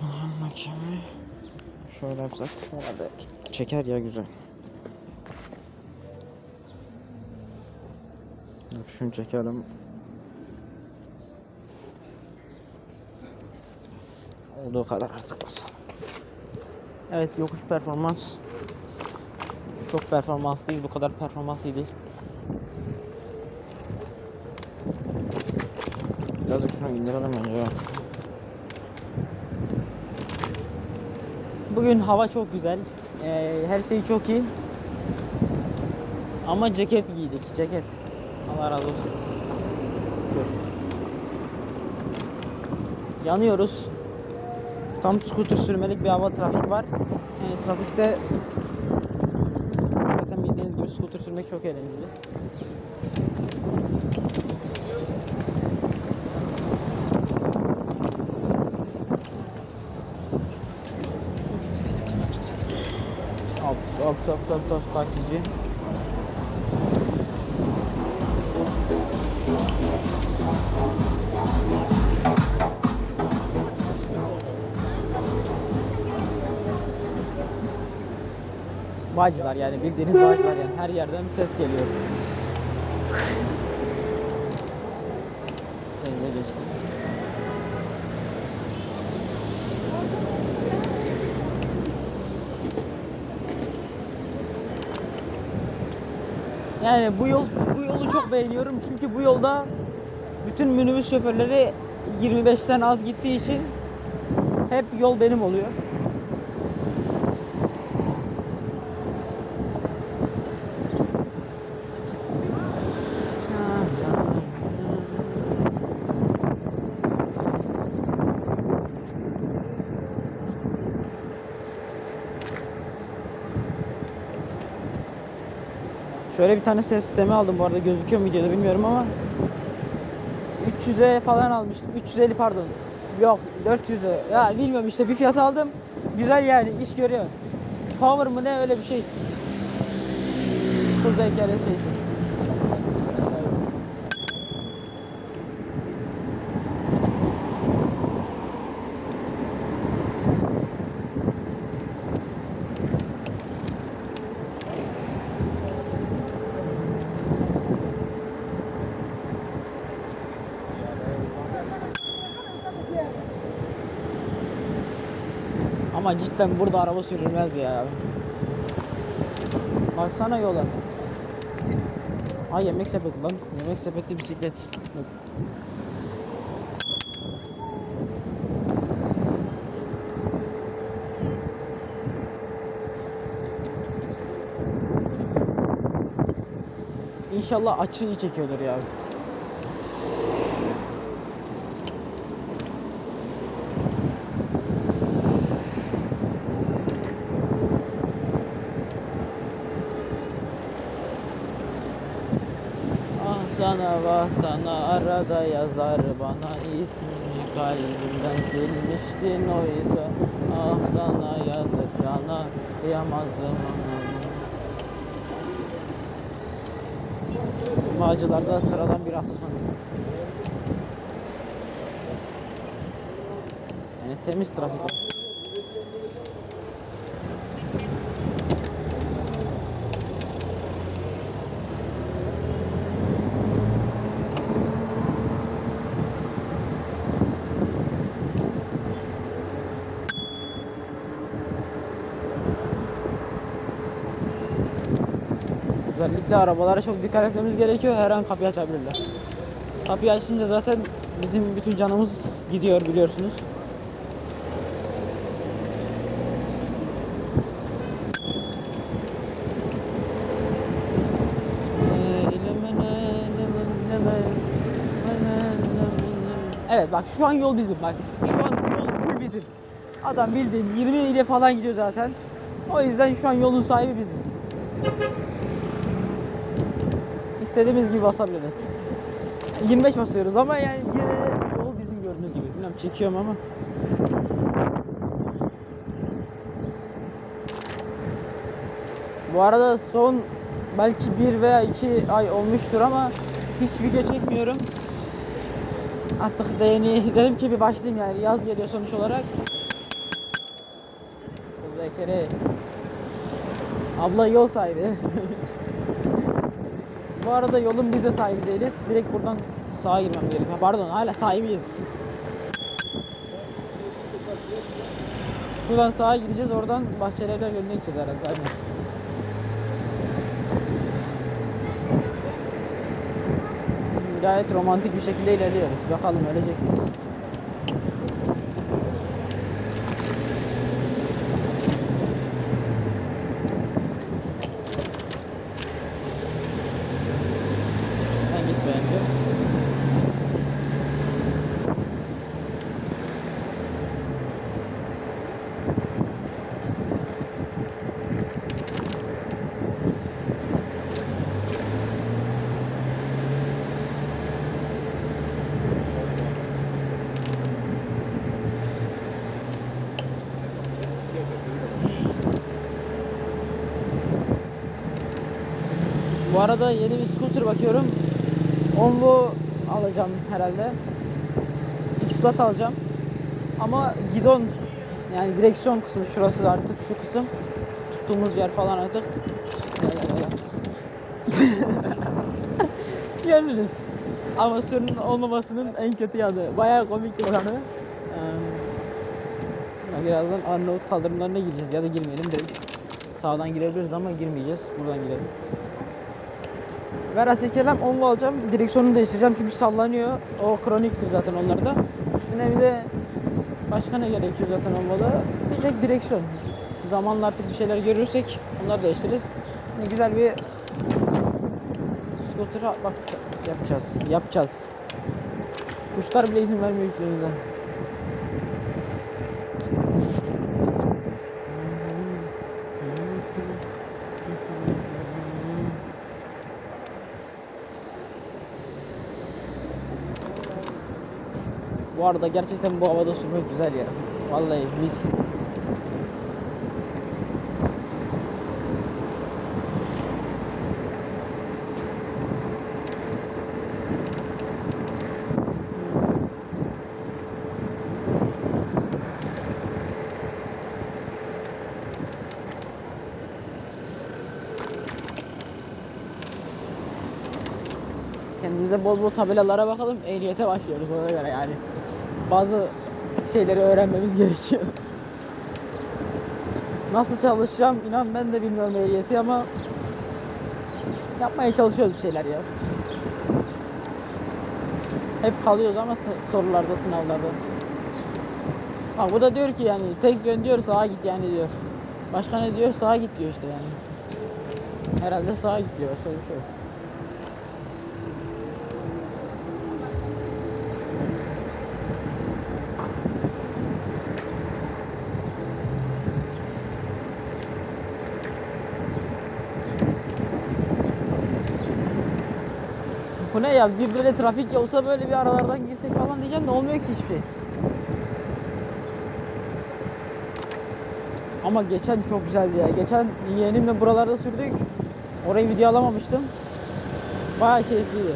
Osman makemi. Şöyle yapsak herhalde çeker ya güzel. Şunu çekelim. Olduğu kadar artık basalım. Evet yokuş performans. Çok performans değil bu kadar performans iyi değil. Birazcık şunu indirelim bence Bugün hava çok güzel. Ee, her şey çok iyi. Ama ceket giydik. Ceket. Allah razı olsun. Yanıyoruz. Tam scooter sürmelik bir hava trafik var. Ee, trafikte zaten bildiğiniz gibi scooter sürmek çok eğlenceli. Hop hop hop hop taksici. Bağcılar yani bildiğiniz bağcılar yani her yerden ses geliyor. Şöyle geçtim. Yani bu yol bu yolu çok beğeniyorum çünkü bu yolda bütün minibüs şoförleri 25'ten az gittiği için hep yol benim oluyor. Şöyle bir tane ses sistemi aldım bu arada gözüküyor mu videoda bilmiyorum ama 300'e falan almıştım. 350 pardon. Yok 400'e. Ya bilmiyorum işte bir fiyat aldım. Güzel yani iş görüyor. Power mı ne öyle bir şey. Hızlı heykelli şeysi. Ama cidden burada araba sürülmez ya. Baksana yola. Ay yemek sepeti lan. Yemek sepeti bisiklet. Bak. İnşallah açı iyi çekiyordur ya. Ah sana vah sana arada yazar bana ismini. Kalbimden silmiştin oysa Ah sana yazık sana kıyamazdım Bağcılarda sıradan bir hafta sonu Yani temiz trafik var. Özellikle arabalara çok dikkat etmemiz gerekiyor. Her an kapıyı açabilirler. Kapıyı açınca zaten bizim bütün canımız gidiyor biliyorsunuz. Evet bak şu an yol bizim bak. Şu an yol full bizim. Adam bildiğin 20 ile falan gidiyor zaten. O yüzden şu an yolun sahibi biziz. İstediğimiz gibi basabiliriz. 25 basıyoruz ama yani yine yol bizim gördüğünüz gibi. Bilmem çekiyorum ama. Bu arada son belki bir veya iki ay olmuştur ama hiç video çekmiyorum. Artık yeni dedim ki bir başlayayım yani yaz geliyor sonuç olarak. Şekeri. Abla yol sahibi. Bu arada yolun biz de sahibi değiliz. Direkt buradan sağa girmem gerekiyor. Pardon hala sahibiyiz. Şuradan sağa gireceğiz. Oradan Bahçelievler Gölü'ne gideceğiz herhalde. Aynen. Gayet romantik bir şekilde ilerliyoruz. Bakalım ölecek mi? Arada yeni bir scooter bakıyorum. Onlu alacağım herhalde. X-Plus alacağım. Ama gidon yani direksiyon kısmı şurası artık şu kısım. Tuttuğumuz yer falan artık. Gördünüz. Amatörün olmamasının en kötü yanı. Bayağı komikti bu yanı. Ee, birazdan Arnavut kaldırımlarına gireceğiz ya da girmeyelim direkt. Sağdan girebiliriz ama girmeyeceğiz. Buradan girelim. Verası kelam onlu alacağım. Direksiyonunu değiştireceğim çünkü sallanıyor. O kroniktir zaten onlarda. Üstüne bir de başka ne gerekiyor zaten olmalı? Tek direksiyon. Zamanla artık bir şeyler görürsek onları değiştiririz. Ne güzel bir scooter'a bak yapacağız. Yapacağız. Kuşlar bile izin vermiyor yüklerimize. Bu arada gerçekten bu havada sürmek güzel ya. Vallahi mis. Kendimize bol bol tabelalara bakalım. Ehliyete başlıyoruz ona göre yani. Bazı şeyleri öğrenmemiz gerekiyor. Nasıl çalışacağım inan ben de bilmiyorum ehliyeti ama yapmaya çalışıyoruz bir şeyler ya. Hep kalıyoruz ama sorularda, sınavlarda. Bak bu da diyor ki yani tek yön diyor sağa git yani diyor. Başka ne diyor sağa git diyor işte yani. Herhalde sağa git diyor. Başka bir şey yok. Ne ya? Bir böyle trafik olsa böyle bir aralardan girsek falan diyeceğim de olmuyor ki hiçbir şey. Ama geçen çok güzeldi ya. Geçen yeğenimle buralarda sürdük. Orayı video alamamıştım. Bayağı keyifliydi.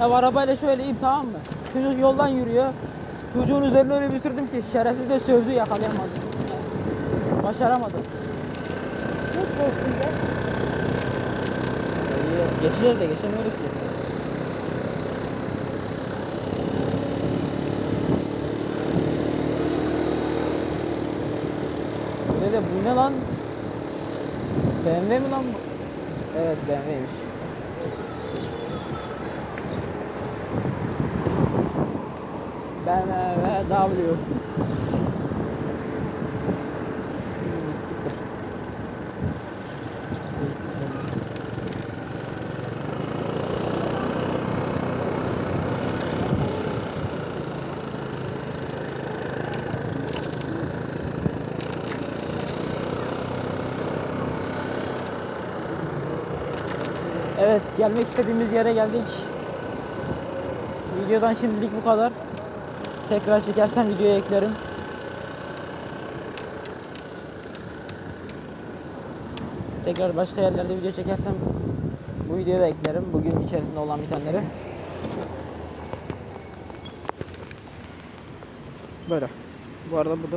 Ya arabayla şöyle iyiyim tamam mı? Çocuk yoldan yürüyor. Çocuğun üzerine öyle bir sürdüm ki şerefsiz de sövdü yakalayamadım. Başaramadım. Çok geçtim de. Geçeceğiz de geçemiyoruz ki. Ne de bu ne lan? BMW mi lan bu? Evet BMW'ymiş. BMW W. Evet gelmek istediğimiz yere geldik. Videodan şimdilik bu kadar. Tekrar çekersem videoya eklerim. Tekrar başka yerlerde video çekersem bu videoya da eklerim. Bugün içerisinde olan bitenleri. Böyle. Bu arada burada